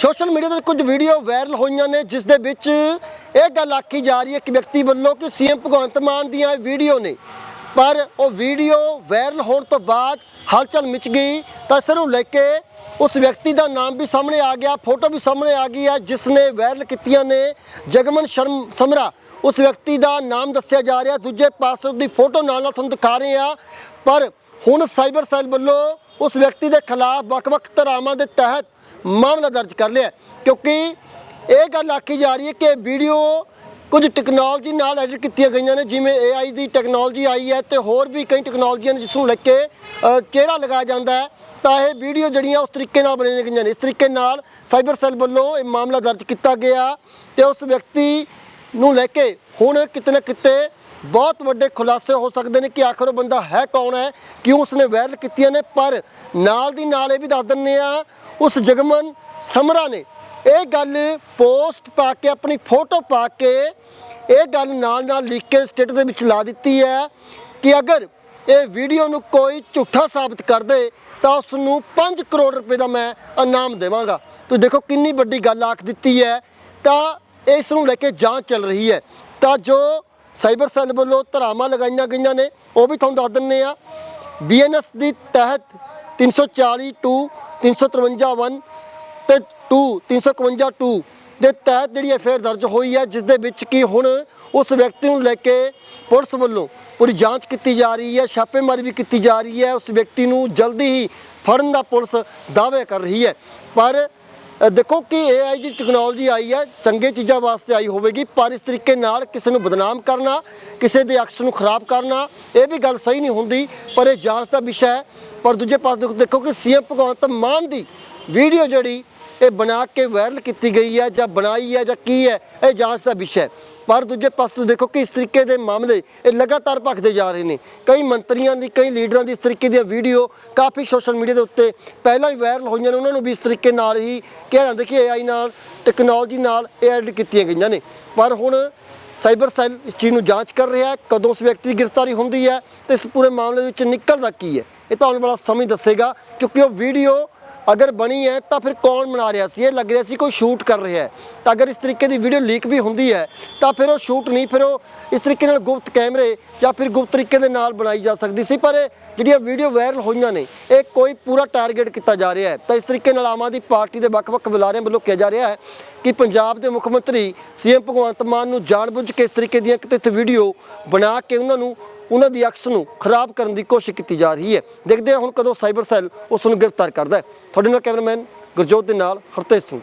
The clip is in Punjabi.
ਸੋਸ਼ਲ ਮੀਡੀਆ ਤੇ ਕੁਝ ਵੀਡੀਓ ਵਾਇਰਲ ਹੋਈਆਂ ਨੇ, ਜਿਸ ਦੇ ਵਿੱਚ ਇਹ ਗੱਲ ਆਖੀ ਜਾ ਰਹੀ ਹੈ ਕਿ ਵਿਅਕਤੀ ਵੱਲੋਂ ਕਿ ਸੀਐਮ ਭਗਵੰਤ ਮਾਨ ਦੀਆਂ ਵੀਡੀਓ ਨੇ। ਪਰ ਉਹ ਵੀਡੀਓ ਵਾਇਰਲ ਹੋਣ ਤੋਂ ਬਾਅਦ ਹਲਚਲ ਮਚ ਗਈ, ਤਾਂ ਇਸ ਨੂੰ ਲੈ ਕੇ ਉਸ ਵਿਅਕਤੀ ਦਾ ਨਾਮ ਵੀ ਸਾਹਮਣੇ ਆ ਗਿਆ, ਫੋਟੋ ਵੀ ਸਾਹਮਣੇ ਆ ਗਈ ਹੈ, ਜਿਸ ਨੇ ਵਾਇਰਲ ਕੀਤੀਆਂ ਨੇ। ਜਗਮਨ ਸ਼ਰਮ ਸਮਰਾ ਉਸ ਵਿਅਕਤੀ ਦਾ ਨਾਮ ਦੱਸਿਆ ਜਾ ਰਿਹਾ, ਦੂਜੇ ਪਾਸੇ ਉਹਦੀ ਫੋਟੋ ਨਾਲ ਨਾਲ ਤੁਹਾਨੂੰ ਦਿਖਾ ਰਹੇ ਆ ਪਰ ਹੁਣ ਸਾਈਬਰ ਸੈੱਲ ਵੱਲੋਂ ਉਸ ਵਿਅਕਤੀ ਦੇ ਖਿਲਾਫ ਵੱਖ-ਵੱਖ ਧਾਰਾਵਾਂ ਦੇ ਤਹਿਤ ਮਾਮਲਾ ਦਰਜ ਕਰ ਲਿਆ ਕਿਉਂਕਿ ਇਹ ਗੱਲ ਆਖੀ ਜਾ ਰਹੀ ਹੈ ਕਿ ਵੀਡੀਓ ਕੁਝ ਟੈਕਨੋਲੋਜੀ ਨਾਲ ਐਡਿਟ ਕੀਤੀਆਂ ਗਈਆਂ ਨੇ, ਜਿਵੇਂ AI ਦੀ ਟੈਕਨੋਲੋਜੀ ਆਈ ਹੈ ਤੇ ਹੋਰ ਵੀ ਕਈ ਟੈਕਨੋਲੋਜੀਆਂ ਨੇ ਜਿਸ ਨੂੰ ਲੈ ਕੇ ਚਿਹਰਾ ਲਗਾਇਆ ਜਾਂਦਾ ਹੈ। ਤਾਂ ਇਹ ਵੀਡੀਓ ਜਿਹੜੀਆਂ ਉਸ ਤਰੀਕੇ ਨਾਲ ਬਣਾਈਆਂ ਗਈਆਂ ਨੇ। ਇਸ ਤਰੀਕੇ ਨਾਲ ਸਾਈਬਰ ਸੈੱਲ ਵੱਲੋਂ ਇਹ ਮਾਮਲਾ ਦਰਜ ਕੀਤਾ ਗਿਆ ਤੇ ਉਸ ਵਿਅਕਤੀ ਨੂੰ ਲੈ ਕੇ ਹੁਣ ਕਿਤੇ ਨਾ ਕਿਤੇ ਬਹੁਤ ਵੱਡੇ ਖੁਲਾਸੇ ਹੋ ਸਕਦੇ ਨੇ ਕਿ ਆਖਰ ਉਹ ਬੰਦਾ ਹੈ ਕੌਣ ਹੈ, ਕਿਉਂ ਉਸਨੇ ਵਾਇਰਲ ਕੀਤੀਆਂ ਨੇ, ਪਰ ਨਾਲ ਦੀ ਨਾਲ ਇਹ ਵੀ ਦੱਸ ਦਿੰਨੇ ਆ ਉਸ ਜਗਮਨ ਸਮਰਾ ਨੇ ਇਹ ਗੱਲ ਪੋਸਟ ਪਾ ਕੇ, ਆਪਣੀ ਫੋਟੋ ਪਾ ਕੇ ਇਹ ਗੱਲ ਨਾਲ ਨਾਲ ਲਿਖ ਕੇ ਸਟੇਟ ਦੇ ਵਿੱਚ ਲਾ ਦਿੱਤੀ ਹੈ ਕਿ ਅਗਰ ਇਹ ਵੀਡੀਓ ਨੂੰ ਕੋਈ ਝੂਠਾ ਸਾਬਤ ਕਰ ਦੇ, ਤਾਂ ਉਸ ਨੂੰ 5 ਕਰੋੜ ਰੁਪਏ ਦਾ ਮੈਂ ਇਨਾਮ ਦੇਵਾਂਗਾ। ਤੁਸੀਂ ਦੇਖੋ ਕਿੰਨੀ ਵੱਡੀ ਗੱਲ ਆਖ ਦਿੱਤੀ ਹੈ, ਤਾਂ ਇਸ ਨੂੰ ਲੈ ਕੇ ਜਾਂਚ ਚੱਲ ਰਹੀ ਹੈ। ਤਾਂ ਜੋ ਸਾਈਬਰ ਸੈੱਲ ਵੱਲੋਂ ਧਰਾਵਾਂ ਲਗਾਈਆਂ ਗਈਆਂ ਨੇ, ਉਹ ਵੀ ਤੁਹਾਨੂੰ ਦੱਸ ਦਿੰਨੇ ਆ ਬੀਐਨਐਸ ਦੀ ਤਹਿਤ 340 ਟੂ 353 1 ਤੇ 2 351 2 ਦੇ ਤਹਿਤ ਜਿਹੜੀ ਐਫਆਈਆਰ ਦਰਜ ਹੋਈ ਹੈ ਜਿਸ ਦੇ ਵਿੱਚ ਕੀ ਹੁਣ ਉਸ ਵਿਅਕਤੀ ਨੂੰ ਲੈ ਕੇ ਪੁਲਿਸ ਵੱਲੋਂ ਪੂਰੀ ਜਾਂਚ ਕੀਤੀ ਜਾ ਰਹੀ ਹੈ, ਛਾਪੇਮਾਰੀ ਵੀ ਕੀਤੀ ਜਾ ਰਹੀ ਹੈ, ਉਸ ਵਿਅਕਤੀ ਨੂੰ ਜਲਦੀ ਹੀ ਫੜਨ ਦਾ ਪੁਲਿਸ ਦਾਅਵੇ ਕਰ ਰਹੀ ਹੈ। ਪਰ ਦੇਖੋ ਕਿ AI ਦੀ ਟੈਕਨੋਲੋਜੀ ਆਈ ਹੈ, ਚੰਗੇ ਚੀਜ਼ਾਂ ਵਾਸਤੇ ਆਈ ਹੋਵੇਗੀ, ਪਰ ਇਸ ਤਰੀਕੇ ਨਾਲ ਕਿਸੇ ਨੂੰ ਬਦਨਾਮ ਕਰਨਾ, ਕਿਸੇ ਦੇ ਅਕਸ ਨੂੰ ਖਰਾਬ ਕਰਨਾ, ਇਹ ਵੀ ਗੱਲ ਸਹੀ ਨਹੀਂ ਹੁੰਦੀ, ਪਰ ਇਹ ਜਾਂਚ ਦਾ ਵਿਸ਼ਾ ਹੈ। ਪਰ ਦੂਜੇ ਪਾਸੇ ਦੇਖੋ- ਦੇਖੋ ਕਿ ਸੀਐਮ ਭਗਵੰਤ ਮਾਨ ਦੀ ਵੀਡੀਓ ਜਿਹੜੀ ਇਹ ਬਣਾ ਕੇ ਵਾਇਰਲ ਕੀਤੀ ਗਈ ਹੈ ਜਾਂ ਬਣਾਈ ਹੈ ਜਾਂ ਕੀ ਹੈ, ਇਹ ਜਾਂਚ ਦਾ ਵਿਸ਼ਾ ਹੈ। ਪਰ ਦੂਜੇ ਪਾਸੇ ਤੋਂ ਦੇਖੋ ਕਿ ਇਸ ਤਰੀਕੇ ਦੇ ਮਾਮਲੇ ਇਹ ਲਗਾਤਾਰ ਭਖਦੇ ਜਾ ਰਹੇ ਨੇ। ਕਈ ਮੰਤਰੀਆਂ ਦੀ, ਕਈ ਲੀਡਰਾਂ ਦੀ ਇਸ ਤਰੀਕੇ ਦੀਆਂ ਵੀਡੀਓ ਕਾਫੀ ਸੋਸ਼ਲ ਮੀਡੀਆ ਦੇ ਉੱਤੇ ਪਹਿਲਾਂ ਹੀ ਵਾਇਰਲ ਹੋਈਆਂ ਨੇ, ਉਹਨਾਂ ਨੂੰ ਵੀ ਇਸ ਤਰੀਕੇ ਨਾਲ ਹੀ ਕਿਹਾ ਜਾਂਦਾ ਕਿ AI ਨਾਲ ਟੈਕਨੋਲੋਜੀ ਨਾਲ ਇਹ ਐਡ ਕੀਤੀਆਂ ਗਈਆਂ ਨੇ। ਪਰ ਹੁਣ ਸਾਈਬਰ ਸੈੱਲ ਇਸ ਚੀਜ਼ ਨੂੰ ਜਾਂਚ ਕਰ ਰਿਹਾ ਹੈ, ਕਦੋਂ ਉਸ ਵਿਅਕਤੀ ਦੀ ਗ੍ਰਿਫਤਾਰੀ ਹੁੰਦੀ ਹੈ ਤੇ ਇਸ ਪੂਰੇ ਮਾਮਲੇ ਵਿੱਚ ਨਿਕਲਦਾ ਕੀ ਹੈ, ਇਹ ਤਾਂ ਆਉਣ ਵਾਲਾ ਸਮਝ ਦੱਸੇਗਾ, ਕਿਉਂਕਿ ਉਹ ਵੀਡੀਓ ਅਗਰ ਬਣੀ ਹੈ ਤਾਂ ਫਿਰ ਕੌਣ ਬਣਾ ਰਿਹਾ ਸੀ? ਇਹ ਲੱਗ ਰਿਹਾ ਸੀ ਕੋਈ ਸ਼ੂਟ ਕਰ ਰਿਹਾ ਹੈ। ਤਾਂ ਅਗਰ ਇਸ ਤਰੀਕੇ ਦੀ ਵੀਡੀਓ ਲੀਕ ਵੀ ਹੁੰਦੀ ਹੈ, ਤਾਂ ਫਿਰ ਉਹ ਸ਼ੂਟ ਨਹੀਂ, ਫਿਰ ਉਹ ਇਸ ਤਰੀਕੇ ਨਾਲ ਗੁਪਤ ਕੈਮਰੇ ਜਾਂ ਫਿਰ ਗੁਪਤ ਤਰੀਕੇ ਦੇ ਨਾਲ ਬਣਾਈ ਜਾ ਸਕਦੀ ਸੀ। ਪਰ ਇਹ ਜਿਹੜੀਆਂ ਵੀਡੀਓ ਵਾਇਰਲ ਹੋਈਆਂ ਨੇ, ਇਹ ਕੋਈ ਪੂਰਾ ਟਾਰਗੇਟ ਕੀਤਾ ਜਾ ਰਿਹਾ ਹੈ। ਤਾਂ ਇਸ ਤਰੀਕੇ ਨਾਲ ਆਮ ਆਦਮੀ ਪਾਰਟੀ ਦੇ ਵੱਖ-ਵੱਖ ਬੁਲਾਰਿਆਂ ਵੱਲੋਂ ਕਿਹਾ ਜਾ ਰਿਹਾ ਹੈ ਕਿ ਪੰਜਾਬ ਦੇ ਮੁੱਖ ਮੰਤਰੀ ਸੀਐਮ ਭਗਵੰਤ ਮਾਨ ਨੂੰ ਜਾਣਬੁੱਝ ਕੇ ਇਸ ਤਰੀਕੇ ਦੀਆਂ ਕਿਤੇ ਵੀਡੀਓ ਬਣਾ ਕੇ ਉਹਨਾਂ ਨੂੰ ਉਹਨਾਂ ਦੀ ਅਕਸ ਨੂੰ ਖਰਾਬ ਕਰਨ ਦੀ ਕੋਸ਼ਿਸ਼ ਕੀਤੀ ਜਾ ਰਹੀ ਹੈ। ਦੇਖਦੇ ਹਾਂ ਹੁਣ ਕਦੋਂ ਸਾਈਬਰ ਸੈੱਲ ਉਸ ਨੂੰ ਗ੍ਰਿਫਤਾਰ ਕਰਦਾ ਹੈ। ਤੁਹਾਡੇ ਨਾਲ ਕੈਮਰਾਮੈਨ ਗੁਰਜੋਤ ਦੇ ਨਾਲ ਹਰਤੇਜ ਸਿੰਘ।